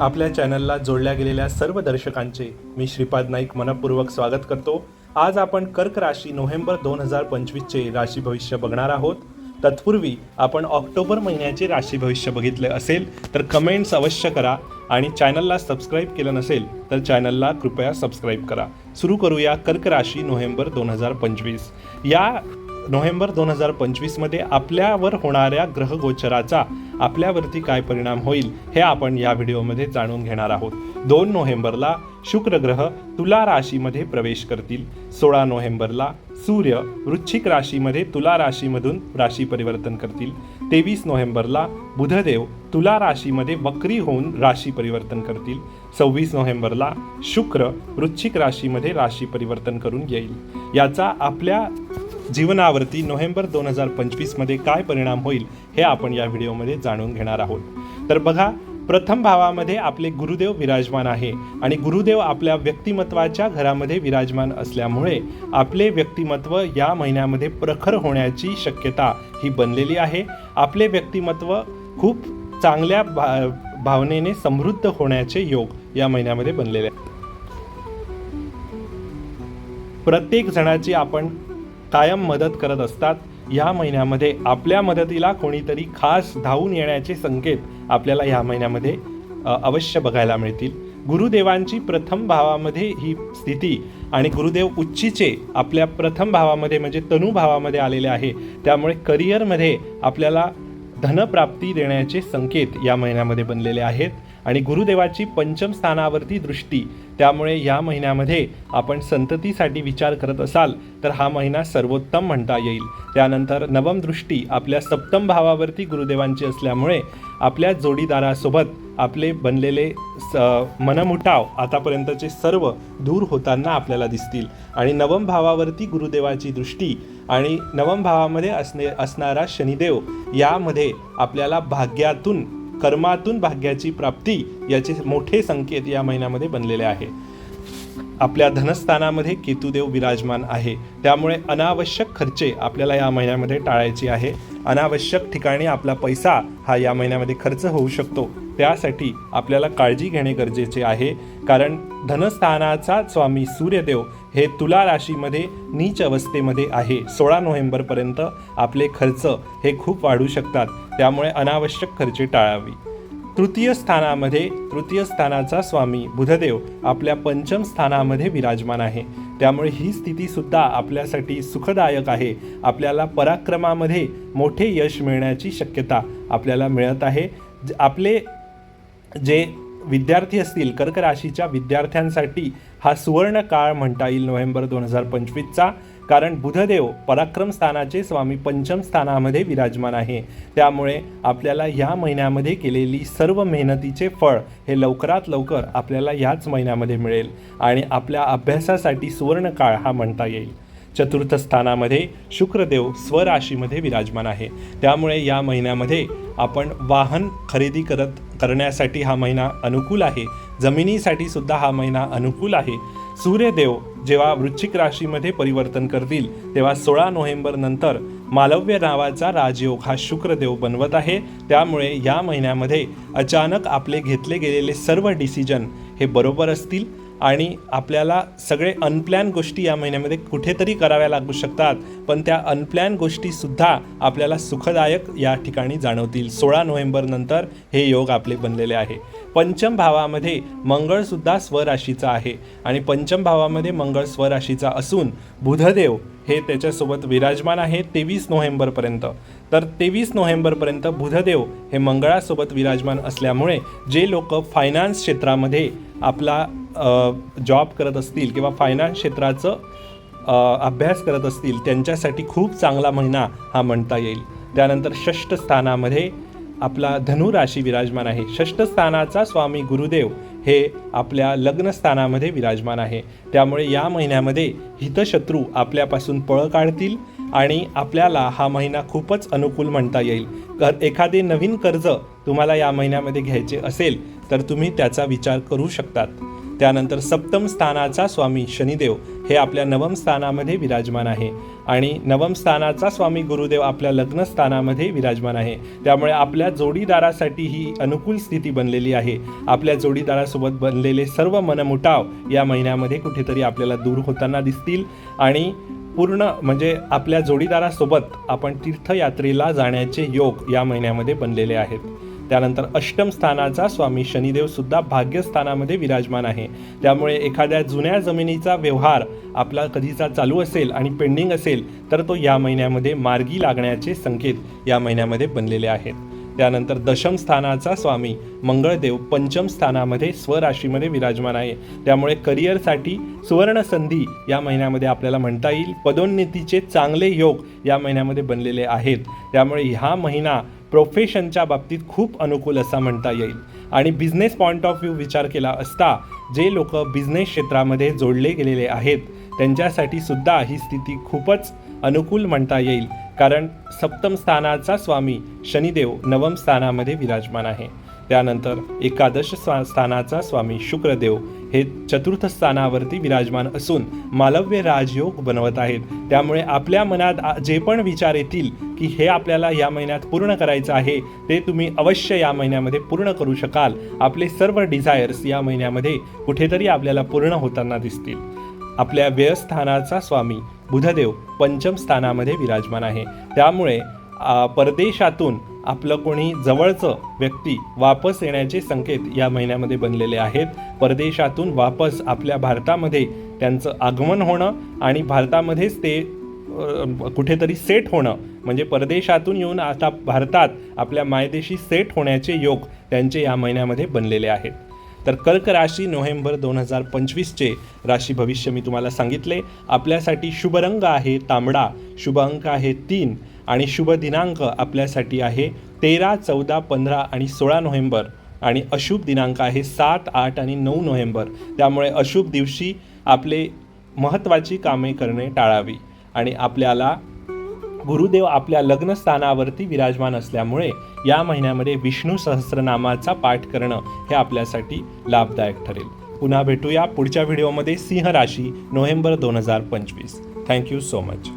आपल्या चॅनलला जोडल्या गेलेल्या सर्व दर्शकांचे मी श्रीपाद नाईक मनपूर्वक स्वागत करतो. आज आपण कर्क राशी नोव्हेंबर दोन हजार पंचवीसचे राशी भविष्य बघणार आहोत. तत्पूर्वी आपण ऑक्टोबर महिन्याचे राशी भविष्य बघितले असेल तर कमेंट्स अवश्य करा आणि चॅनलला सबस्क्राईब केलं नसेल तर चॅनलला कृपया सबस्क्राईब करा. सुरू करूया कर्क राशी नोव्हेंबर दोन हजार पंचवीस. या नोव्हेंबर दोन हजार पंचवीसमध्ये आपल्यावर होणाऱ्या ग्रहगोचराचा आपल्यावरती काय परिणाम होईल हे आपण या व्हिडिओमध्ये जाणून घेणार आहोत. दोन नोव्हेंबरला शुक्र ग्रह तुला राशीमध्ये प्रवेश करतील. सोळा नोव्हेंबरला सूर्य वृश्चिक राशीमध्ये तुला राशीमधून राशी परिवर्तन करतील. तेवीस नोव्हेंबरला बुधदेव तुला राशीमध्ये वक्री होऊन राशी परिवर्तन करतील. सव्वीस नोव्हेंबरला शुक्र वृश्चिक राशीमध्ये राशी परिवर्तन करून येईल. याचा आपल्या जीवनावरती नोव्हेंबर दोन हजार पंचवीसमध्ये काय परिणाम होईल हे आपण या व्हिडिओमध्ये जाणून घेणार आहोत. तर बघा प्रथम भावामध्ये आपले गुरुदेव विराजमान आहे आणि गुरुदेव आपल्या व्यक्तिमत्वाच्या घरामध्ये विराजमान असल्यामुळे आपले व्यक्तिमत्व या महिन्यामध्ये प्रखर होण्याची शक्यता ही बनलेली आहे. आपले व्यक्तिमत्व खूप चांगल्या भा भावनेने समृद्ध होण्याचे योग या महिन्यामध्ये बनलेले आहेत. प्रत्येक जणाची आपण कायम मदत करत असतात. या महिन्यामध्ये आपल्या मदतीला कोणीतरी खास धावून येण्याचे संकेत आपल्याला या महिन्यामध्ये अवश्य बघायला मिळतील. गुरुदेवांची प्रथम भावामध्ये ही स्थिती आणि गुरुदेव उच्चीचे आपल्या प्रथम भावामध्ये म्हणजे तनु भावामध्ये आलेले आहे. त्यामुळे करिअरमध्ये आपल्याला धनप्राप्ती देण्याचे संकेत या महिन्यामध्ये बनलेले आहेत. आणि गुरुदेवाची पंचम स्थानावरती दृष्टी त्यामुळे या महिन्यामध्ये आपण संततीसाठी विचार करत असाल तर हा महिना सर्वोत्तम म्हणता येईल. त्यानंतर नवम दृष्टी आपल्या सप्तम भावावरती गुरुदेवांची असल्यामुळे आपल्या जोडीदारासोबत आपले बनलेले स मनमुटाव आतापर्यंतचे सर्व दूर होताना आपल्याला दिसतील. आणि नवम भावावरती गुरुदेवाची दृष्टी आणि नवम भावामध्ये असणे असणारा शनिदेव यामध्ये आपल्याला भाग्यातून कर्मातून भाग्याची प्राप्ती याचे मोठे संकेत या महिन्यामध्ये बनलेले आहे. आपल्या धनस्थानामध्ये केतुदेव विराजमान आहे. त्यामुळे अनावश्यक खर्चे आपल्याला या महिन्यामध्ये टाळायची आहे. अनावश्यक ठिकाणी आपला पैसा हा या महिन्यामध्ये खर्च होऊ शकतो. त्यासाठी आपल्याला काळजी घेणे गरजेचे आहे. कारण धनस्थानाचा स्वामी सूर्यदेव हे तुला राशीमध्ये नीच अवस्थेमध्ये आहे. सोळा नोव्हेंबरपर्यंत आपले खर्च हे खूप वाढू शकतात. त्यामुळे अनावश्यक खर्चे टाळावी. तृतीय स्थानामध्ये तृतीय स्थानाचा स्वामी बुधदेव आपल्या पंचम स्थानामध्ये विराजमान आहे. त्यामुळे ही स्थितीसुद्धा आपल्यासाठी सुखदायक आहे. आपल्याला पराक्रमामध्ये मोठे यश मिळण्याची शक्यता आपल्याला मिळत आहे. ज- आपले जे विद्यार्थी असतील कर्क राशीच्या विद्यार्थ्यांसाठी हा सुवर्ण काळ म्हणता येईल नोव्हेंबर दोन हजार पंचवीसचा. कारण बुधदेव पराक्रम स्थानाचे स्वामी पंचम स्थानामध्ये विराजमान आहे. त्यामुळे आपल्याला या महिन्यामध्ये केलेली सर्व मेहनतीचे फळ हे लवकरात लवकर आपल्याला याच महिन्यामध्ये मिळेल. आणि आपल्या अभ्यासासाठी सुवर्ण काळ हा म्हणता येईल. चतुर्थ स्थानामध्ये शुक्रदेव स्वराशीमध्ये विराजमान आहे. त्यामुळे या महिन्यामध्ये आपण वाहन खरेदी करत करण्यासाठी हा महिना अनुकूल आहे. जमिनीसाठी सुद्धा हा महिना अनुकूल आहे. सूर्यदेव जेव्हा वृश्चिक राशीमध्ये परिवर्तन करतील तेव्हा सोळा नोव्हेंबर नंतर मालव्य नावाचा राजयोग हा शुक्रदेव बनवत आहे. त्यामुळे या महिन्यामध्ये अचानक आपले घेतले गेलेले सर्व डिसिजन हे बरोबर असतील. आणि आपल्याला सगळे अनप्लॅन गोष्टी या महिन्यामध्ये कुठेतरी कराव्या लागू शकतात. पण त्या अनप्लॅन गोष्टीसुद्धा आपल्याला सुखदायक या ठिकाणी जाणवतील. सोळा नोव्हेंबरनंतर हे योग आपले बनलेले आहे. पंचम भावामध्ये मंगळसुद्धा स्वराशीचा आहे. आणि पंचम भावामध्ये मंगळ स्वराशीचा असून बुधदेव हे त्याच्यासोबत विराजमान आहे तेवीस नोव्हेंबरपर्यंत. तर तेवीस नोव्हेंबरपर्यंत बुधदेव हे मंगळासोबत विराजमान असल्यामुळे जे लोक फायनान्स क्षेत्रामध्ये आपला जॉब करत असतील किंवा फायनान्स क्षेत्राचं अभ्यास करत असतील त्यांच्यासाठी खूप चांगला महिना हा म्हणता येईल. त्यानंतर षष्ठ स्थानामध्ये आपला धनुराशी विराजमान आहे. षष्ठ स्थानाचा स्वामी गुरुदेव हे आपल्या लग्नस्थानामध्ये विराजमान आहे. त्यामुळे या महिन्यामध्ये हितशत्रू आपल्यापासून पळ काढतील आणि आपल्याला हा महिना खूपच अनुकूल म्हणता येईल. कर एखादे नवीन कर्ज तुम्हाला या महिन्यामध्ये घ्यायचे असेल तर तुम्ही त्याचा विचार करू शकतात. त्यानंतर सप्तम स्थानाचा स्वामी शनिदेव हे आपल्या नवम स्थानामध्ये विराजमान आहे. आणि नवम स्थानाचा स्वामी गुरुदेव आपल्या लग्न स्थानामध्ये विराजमान आहे. त्यामुळे आपल्या जोडीदारासाठी ही अनुकूल स्थिती बनलेली आहे. आपल्या जोडीदारासोबत बनलेले सर्व मनमुटाव या महिन्यामध्ये कुठेतरी आपल्याला दूर होताना दिसतील. आणि पूर्ण म्हणजे आपल्या जोडीदारासोबत आपण तीर्थयात्रेला जाण्याचे योग या महिन्यामध्ये बनलेले आहेत. त्यानंतर अष्टम स्थानाचा स्वामी शनिदेव सुद्धा भाग्यस्थानामध्ये विराजमान आहे. त्यामुळे एखाद्या जुन्या जमिनीचा व्यवहार आपला कधीचा चालू असेल आणि पेंडिंग असेल तर तो या महिन्यामध्ये मार्गी लागण्याचे संकेत या महिन्यामध्ये बनलेले आहेत. त्यानंतर दशम स्थानाचा स्वामी मंगळदेव पंचम स्थानामध्ये स्वराशीमध्ये विराजमान आहे. त्यामुळे करिअरसाठी सुवर्ण संधी या महिन्यामध्ये आपल्याला म्हणता येईल. पदोन्नतीचे चांगले योग या महिन्यामध्ये बनलेले आहेत. त्यामुळे ह्या महिना प्रोफेशनच्या बाबतीत खूप अनुकूल असा म्हणता येईल. आणि बिझनेस पॉईंट ऑफ व्ह्यू विचार केला असता जे लोक बिझनेस क्षेत्रामध्ये जोडले गेलेले आहेत त्यांच्यासाठी सुद्धा ही स्थिती खूपच अनुकूल म्हणता येईल. कारण सप्तम स्थानाचा स्वामी शनिदेव नवम स्थानामध्ये विराजमान आहे. त्यानंतर एकादश स्थानाचा स्वामी शुक्रदेव हे चतुर्थ स्थानावरती विराजमान असून मालव्य राजयोग बनवत आहेत. त्यामुळे आपल्या मनात जे पण विचार येतील की हे आपल्याला या महिन्यात पूर्ण करायचं आहे ते तुम्ही अवश्य या महिन्यामध्ये पूर्ण करू शकाल. आपले सर्व डिझायर्स या महिन्यामध्ये कुठेतरी आपल्याला पूर्ण होताना दिसतील. आपल्या व्ययस्थानाचा स्वामी बुधदेव पंचम स्थानामध्ये विराजमान आहे. त्यामुळे परदेशातून आपलं कोणी जवळचं व्यक्ती वापस येण्याचे संकेत या महिन्यामध्ये बनलेले आहेत. परदेशातून वापस आपल्या भारतामध्ये त्यांचं आगमन होणं आणि भारतामध्येच ते कुठेतरी सेट होणं. म्हणजे परदेशातून येऊन आता भारतात आपल्या मायदेशी सेट होण्याचे योग त्यांचे या महिन्यामध्ये बनलेले आहेत. तर कर्क राशी नोव्हेंबर दोन हजार पंचवीसचे राशी भविष्य मी तुम्हाला सांगितले. आपल्यासाठी शुभ रंग आहे तांबडा. शुभ अंक आहे तीन. आणि शुभ दिनांक आपल्यासाठी आहे तेरा चौदा पंधरा आणि सोळा नोव्हेंबर. आणि अशुभ दिनांक आहे सात आठ आणि नऊ नोव्हेंबर. त्यामुळे अशुभ दिवशी आपले महत्त्वाची कामे करणे टाळावी. आणि आपल्याला गुरुदेव आपल्या लग्नस्थानावरती विराजमान असल्यामुळे या महिन्यामध्ये विष्णू सहस्रनामाचा पाठ करणं हे आपल्यासाठी लाभदायक ठरेल. पुन्हा भेटूया पुढच्या व्हिडिओमध्ये सिंह राशी नोव्हेंबर दोन हजार पंचवीस. Thank you so much